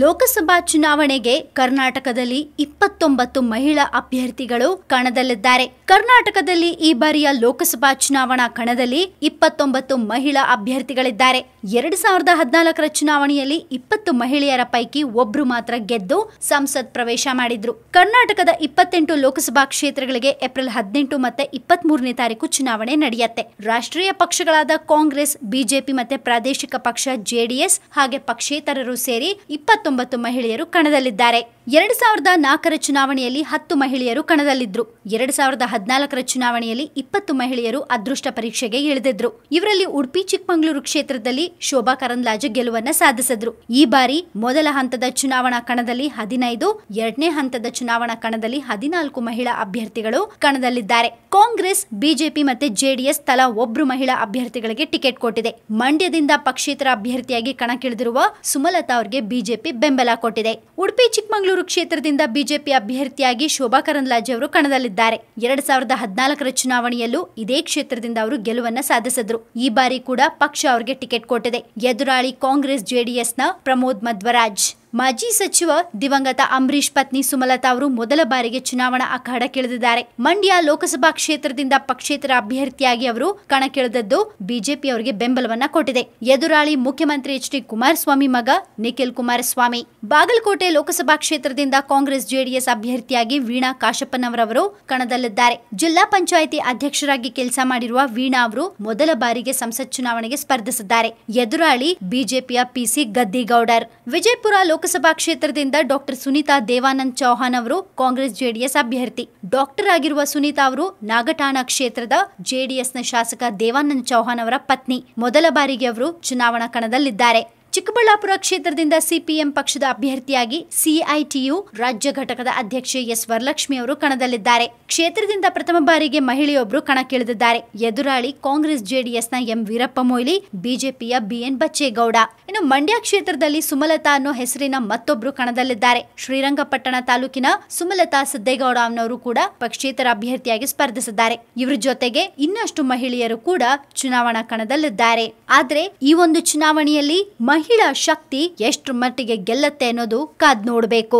ಲೋಕಸಭಾ ಚುನಾವಣೆಗೆ ಕರ್ನಾಟಕದಲ್ಲಿ ಇಪ್ಪತ್ತೊಂಬತ್ತು ಮಹಿಳಾ ಅಭ್ಯರ್ಥಿಗಳು ಕಣದಲ್ಲಿದ್ದಾರೆ. ಕರ್ನಾಟಕದಲ್ಲಿ ಈ ಬಾರಿಯ ಲೋಕಸಭಾ ಚುನಾವಣಾ ಕಣದಲ್ಲಿ ಇಪ್ಪತ್ತೊಂಬತ್ತು ಮಹಿಳಾ ಅಭ್ಯರ್ಥಿಗಳಿದ್ದಾರೆ. ಎರಡ್ ಸಾವಿರದ ಹದಿನಾಲ್ಕರ ಚುನಾವಣೆಯಲ್ಲಿ ಇಪ್ಪತ್ತು ಮಹಿಳೆಯರ ಪೈಕಿ ಒಬ್ರು ಮಾತ್ರ ಗೆದ್ದು ಸಂಸತ್ ಪ್ರವೇಶ ಮಾಡಿದ್ರು. ಕರ್ನಾಟಕದ ಇಪ್ಪತ್ತೆಂಟು ಲೋಕಸಭಾ ಕ್ಷೇತ್ರಗಳಿಗೆ ಏಪ್ರಿಲ್ ಹದಿನೆಂಟು ಮತ್ತೆ ಇಪ್ಪತ್ತ್ ಮೂರನೇ ತಾರೀಕು ಚುನಾವಣೆ ನಡೆಯುತ್ತೆ. ರಾಷ್ಟ್ರೀಯ ಪಕ್ಷಗಳಾದ ಕಾಂಗ್ರೆಸ್, ಬಿಜೆಪಿ ಮತ್ತೆ ಪ್ರಾದೇಶಿಕ ಪಕ್ಷ ಜೆಡಿಎಸ್ ಹಾಗೆ ಪಕ್ಷೇತರರು ಸೇರಿ ಇಪ್ಪತ್ತೊಂಬತ್ತು ಮಹಿಳೆಯರು ಕಣದಲ್ಲಿದ್ದಾರೆ. ಎರಡ್ ಸಾವಿರದ ನಾಲ್ಕರ ಚುನಾವಣೆಯಲ್ಲಿ ಹತ್ತು ಮಹಿಳೆಯರು ಕಣದಲ್ಲಿದ್ದರು ಎರಡು ಸಾವಿರದ ಹದಿನಾಲ್ಕರ ಚುನಾವಣೆಯಲ್ಲಿ ಇಪ್ಪತ್ತು ಮಹಿಳೆಯರು ಅದೃಷ್ಟ ಪರೀಕ್ಷೆಗೆ ಇಳಿದಿದ್ರು. ಇವರಲ್ಲಿ ಉಡುಪಿ, ಚಿಕ್ಕಮಗಳೂರು ಕ್ಷೇತ್ರದಲ್ಲಿ ಶೋಭಾ ಕರಂದ್ಲಾಜೆ ಗೆಲುವನ್ನ ಸಾಧಿಸಿದ್ರು. ಈ ಬಾರಿ ಮೊದಲ ಹಂತದ ಚುನಾವಣಾ ಕಣದಲ್ಲಿ ಹದಿನೈದು, ಎರಡನೇ ಹಂತದ ಚುನಾವಣಾ ಕಣದಲ್ಲಿ ಹದಿನಾಲ್ಕು ಮಹಿಳಾ ಅಭ್ಯರ್ಥಿಗಳು ಕಣದಲ್ಲಿದ್ದಾರೆ. ಕಾಂಗ್ರೆಸ್, ಬಿಜೆಪಿ ಮತ್ತೆ ಜೆಡಿಎಸ್ ತಲಾ ಒಬ್ರು ಮಹಿಳಾ ಅಭ್ಯರ್ಥಿಗಳಿಗೆ ಟಿಕೆಟ್ ಕೊಟ್ಟಿದೆ. ಮಂಡ್ಯದಿಂದ ಪಕ್ಷೇತರ ಅಭ್ಯರ್ಥಿಯಾಗಿ ಕಣಕ್ಕಿಳಿದಿರುವ ಸುಮಲತಾ ಅವರಿಗೆ ಬಿಜೆಪಿ ಬೆಂಬಲ ಕೊಟ್ಟಿದೆ. ಉಡುಪಿ, ಚಿಕ್ಕಮಗಳೂರು ಕ್ಷೇತ್ರದಿಂದ ಬಿಜೆಪಿ ಅಭ್ಯರ್ಥಿಯಾಗಿ ಶೋಭಾ ಕರಂದ್ಲಾಜೆ ಅವರು ಕಣದಲ್ಲಿದ್ದಾರೆ. ಎರಡ್ ಸಾವಿರದ ಹದಿನಾಲ್ಕರ ಚುನಾವಣೆಯಲ್ಲೂ ಇದೇ ಕ್ಷೇತ್ರದಿಂದ ಅವರು ಗೆಲುವನ್ನ ಸಾಧಿಸಿದ್ರು. ಈ ಬಾರಿ ಕೂಡ ಪಕ್ಷ ಅವರಿಗೆ ಟಿಕೆಟ್ ಕೊಟ್ಟಿದೆ. ಎದುರಾಳಿ ಕಾಂಗ್ರೆಸ್ ಜೆಡಿಎಸ್ನ ಪ್ರಮೋದ್ ಮಧ್ವರಾಜ್. ಮಾಜಿ ಸಚಿವ ದಿವಂಗತ ಅಂಬರೀಶ್ ಪತ್ನಿ ಸುಮಲತಾ ಅವರು ಮೊದಲ ಬಾರಿಗೆ ಚುನಾವಣಾ ಅಖಾಡಕ್ಕಿಳಿದಿದ್ದಾರೆ ಮಂಡ್ಯ ಲೋಕಸಭಾ ಕ್ಷೇತ್ರದಿಂದ ಪಕ್ಷೇತರ ಅಭ್ಯರ್ಥಿಯಾಗಿ ಅವರು ಕಣಕ್ಕಿಳಿದದ್ದು ಬಿಜೆಪಿ ಅವರಿಗೆ ಬೆಂಬಲವನ್ನ ಕೊಟ್ಟಿದೆ. ಎದುರಾಳಿ ಮುಖ್ಯಮಂತ್ರಿ ಎಚ್ ಡಿ ಕುಮಾರಸ್ವಾಮಿ ಮಗ ನಿಖಿಲ್ ಕುಮಾರಸ್ವಾಮಿ. ಬಾಗಲಕೋಟೆ ಲೋಕಸಭಾ ಕ್ಷೇತ್ರದಿಂದ ಕಾಂಗ್ರೆಸ್ ಜೆಡಿಎಸ್ ಅಭ್ಯರ್ಥಿಯಾಗಿ ವೀಣಾ ಕಾಶಪ್ಪನವರವರು ಕಣದಲ್ಲಿದ್ದಾರೆ. ಜಿಲ್ಲಾ ಪಂಚಾಯಿತಿ ಅಧ್ಯಕ್ಷರಾಗಿ ಕೆಲಸ ಮಾಡಿರುವ ವೀಣಾ ಅವರು ಮೊದಲ ಬಾರಿಗೆ ಸಂಸತ್ ಚುನಾವಣೆಗೆ ಸ್ಪರ್ಧಿಸಿದ್ದಾರೆ. ಎದುರಾಳಿ ಬಿಜೆಪಿಯ ಪಿಸಿ ಗದ್ದಿಗೌಡರ್. ವಿಜಯಪುರ ಲೋಕಸಭಾ ಕ್ಷೇತ್ರದಿಂದ ಡಾಕ್ಟರ್ ಸುನೀತಾ ದೇವಾನಂದ್ ಚೌಹಾನ್ ಅವರು ಕಾಂಗ್ರೆಸ್ ಜೆಡಿಎಸ್ ಅಭ್ಯರ್ಥಿ. ಡಾಕ್ಟರ್ ಆಗಿರುವ ಸುನೀತಾ ಅವರು ನಾಗಠಾಣ ಕ್ಷೇತ್ರದ ಜೆಡಿಎಸ್ನ ಶಾಸಕ ದೇವಾನಂದ್ ಚೌಹಾನ್ ಅವರ ಪತ್ನಿ. ಮೊದಲ ಬಾರಿಗೆ ಅವರು ಚುನಾವಣಾ ಕಣದಲ್ಲಿದ್ದಾರೆ. ಚಿಕ್ಕಬಳ್ಳಾಪುರ ಕ್ಷೇತ್ರದಿಂದ ಸಿಪಿಎಂ ಪಕ್ಷದ ಅಭ್ಯರ್ಥಿಯಾಗಿ ಸಿಐಟಿಯು ರಾಜ್ಯ ಘಟಕದ ಅಧ್ಯಕ್ಷೆ ಎಸ್ ವರಲಕ್ಷ್ಮಿ ಅವರು ಕಣದಲ್ಲಿದ್ದಾರೆ. ಕ್ಷೇತ್ರದಿಂದ ಪ್ರಥಮ ಬಾರಿಗೆ ಮಹಿಳೆಯೊಬ್ಬರು ಕಣಕ್ಕಿಳಿದಿದ್ದಾರೆ. ಎದುರಾಳಿ ಕಾಂಗ್ರೆಸ್ ಜೆಡಿಎಸ್ನ ಎಂ ವೀರಪ್ಪ ಮೊಯ್ಲಿ, ಬಿಜೆಪಿಯ ಬಿಎನ್ ಬಚ್ಚೇಗೌಡ. ಇನ್ನು ಮಂಡ್ಯ ಕ್ಷೇತ್ರದಲ್ಲಿ ಸುಮಲತಾ ಅನ್ನೋ ಹೆಸರಿನ ಮತ್ತೊಬ್ರು ಕಣದಲ್ಲಿದ್ದಾರೆ. ಶ್ರೀರಂಗಪಟ್ಟಣ ತಾಲೂಕಿನ ಸುಮಲತಾ ಸಿದ್ದೇಗೌಡ ಅನ್ನೋರು ಕೂಡ ಪಕ್ಷೇತರ ಅಭ್ಯರ್ಥಿಯಾಗಿ ಸ್ಪರ್ಧಿಸಿದ್ದಾರೆ. ಇವರ ಜೊತೆಗೆ ಇನ್ನಷ್ಟು ಮಹಿಳೆಯರು ಕೂಡ ಚುನಾವಣಾ ಕಣದಲ್ಲಿದ್ದಾರೆ. ಆದರೆ ಈ ಒಂದು ಚುನಾವಣೆಯಲ್ಲಿ ಮಹಿಳಾ ಶಕ್ತಿ ಎಷ್ಟು ಮಟ್ಟಿಗೆ ಗೆಲ್ಲತ್ತೆ ಅನ್ನೋದು ಕಾದ್ ನೋಡಬೇಕು